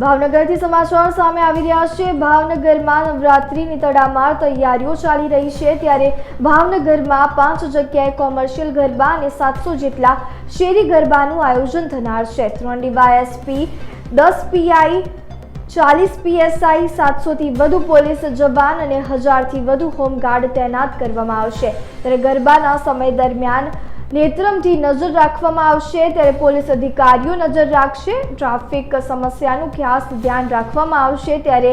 ભાવનગરથી સમાચાર સામે આવી રહ્યા છે. ભાવનગરમાં નવરાત્રિની તડામાર તૈયારીઓ ચાલી રહી છે. ત્યારે ભાવનગરમાં પાંચ જગ્યાએ કોમર્શિયલ ગરબા અને સાતસો જેટલા શેરી ગરબાનું આયોજન થનાર છે. ત્રણ ડીવાયએસપી, દસ પીઆઈ, ચાલીસ પીએસઆઈ, સાતસોથી વધુ પોલીસ જવાન અને હજારથી વધુ હોમગાર્ડ તૈનાત કરવામાં આવશે. ત્યારે ગરબાના સમય દરમિયાન નેત્રમથી નજર રાખવામાં આવશે ત્યારે પોલીસ અધિકારીઓ નજર રાખશે. ટ્રાફિક સમસ્યાનું ખાસ ધ્યાન રાખવામાં આવશે ત્યારે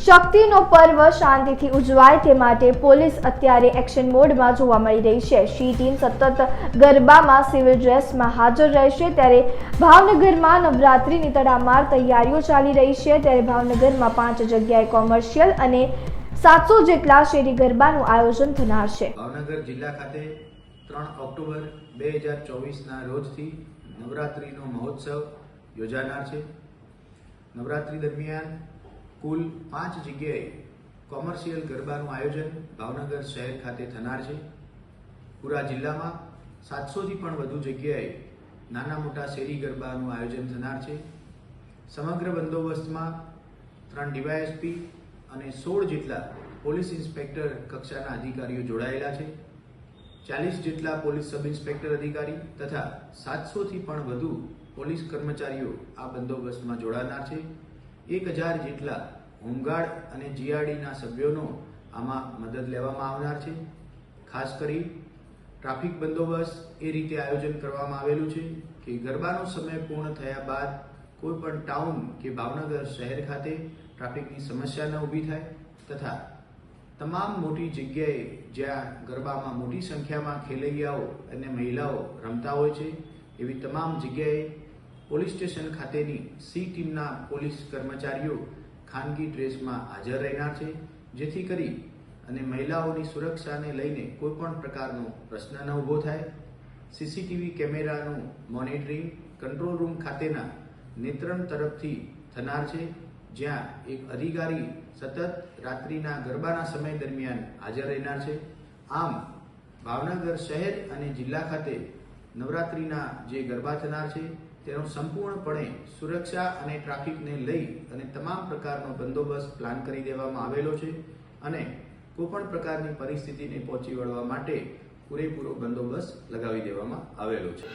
શક્તિનો પર્વ શાંતિથી ઉજવાય તે માટે પોલીસ અત્યારે એક્શન મોડમાં જોવા મળી રહી છે. શી ટીમ સતત ગરબામાં સિવિલ ડ્રેસમાં હાજર રહેશે ત્યારે ભાવનગરમાં નવરાત્રિની તડામાર તૈયારીઓ ચાલી રહી છે. ત્યારે ભાવનગરમાં પાંચ જગ્યાએ કોમર્શિયલ અને સાતસો જેટલા શેરી ગરબાનું આયોજન થનાર છે. ભાવનગર જિલ્લા ખાતે ત્રણ ઓક્ટોબર બે હજાર ચોવીસના રોજથી નવરાત્રિનો મહોત્સવ યોજાનાર છે. નવરાત્રિ દરમિયાન કુલ પાંચ જગ્યાએ કોમર્શિયલ ગરબાનું આયોજન ભાવનગર શહેર ખાતે થનાર છે. પૂરા જિલ્લામાં સાતસોથી પણ વધુ જગ્યાએ નાના મોટા શેરી ગરબાનું આયોજન થનાર છે. સમગ્ર બંદોબસ્તમાં ત્રણ ડીવાયએસપી અને સોળ જેટલા પોલીસ ઇન્સ્પેક્ટર કક્ષાના અધિકારીઓ જોડાયેલા છે. ચાલીસ જેટલા પોલીસ સબ ઇન્સ્પેક્ટર અધિકારી તથા સાતસોથી પણ વધુ પોલીસ કર્મચારીઓ આ બંદોબસ્તમાં જોડાનાર છે. એક હજાર જેટલા હોમગાર્ડ અને જીઆરડીના સભ્યોનો આમાં મદદ લેવામાં આવનાર છે. ખાસ કરી ટ્રાફિક બંદોબસ્ત એ રીતે આયોજન કરવામાં આવેલું છે કે ગરબાનો સમય પૂર્ણ થયા બાદ કોઈ પણ ટાઉન કે ભાવનગર શહેર ખાતે ટ્રાફિકની સમસ્યા ન ઊભી થાય તથા તમામ મોટી જગ્યાએ જ્યાં ગરબામાં મોટી સંખ્યામાં ખેલૈયાઓ અને મહિલાઓ રમતા હોય છે, એવી તમામ જગ્યાએ પોલીસ સ્ટેશન ખાતેની સી ટીમના પોલીસ કર્મચારીઓ ખાનગી ડ્રેસમાં હાજર રહેનાર છે, જેથી કરી અને મહિલાઓની સુરક્ષાને લઈને કોઈપણ પ્રકારનો પ્રશ્ન ન ઊભો થાય. સીસીટીવી કેમેરાનું મોનિટરિંગ કંટ્રોલ રૂમ ખાતેના નિયંત્રણ તરફથી થનાર છે. જ્યાં એક અધિકારી સતત રાત્રિના ગરબાના સમય દરમિયાન હાજર રહેનાર છે. આમ, ભાવનગર શહેર અને જિલ્લા ખાતે નવરાત્રિના જે ગરબા થનાર છે, તેનો સંપૂર્ણપણે સુરક્ષા અને ટ્રાફિકને લઈ અને તમામ પ્રકારનો બંદોબસ્ત પ્લાન કરી દેવામાં આવેલો છે અને કોઈપણ પ્રકારની પરિસ્થિતિને પહોંચી વળવા માટે પૂરેપૂરો બંદોબસ્ત લગાવી દેવામાં આવેલો છે.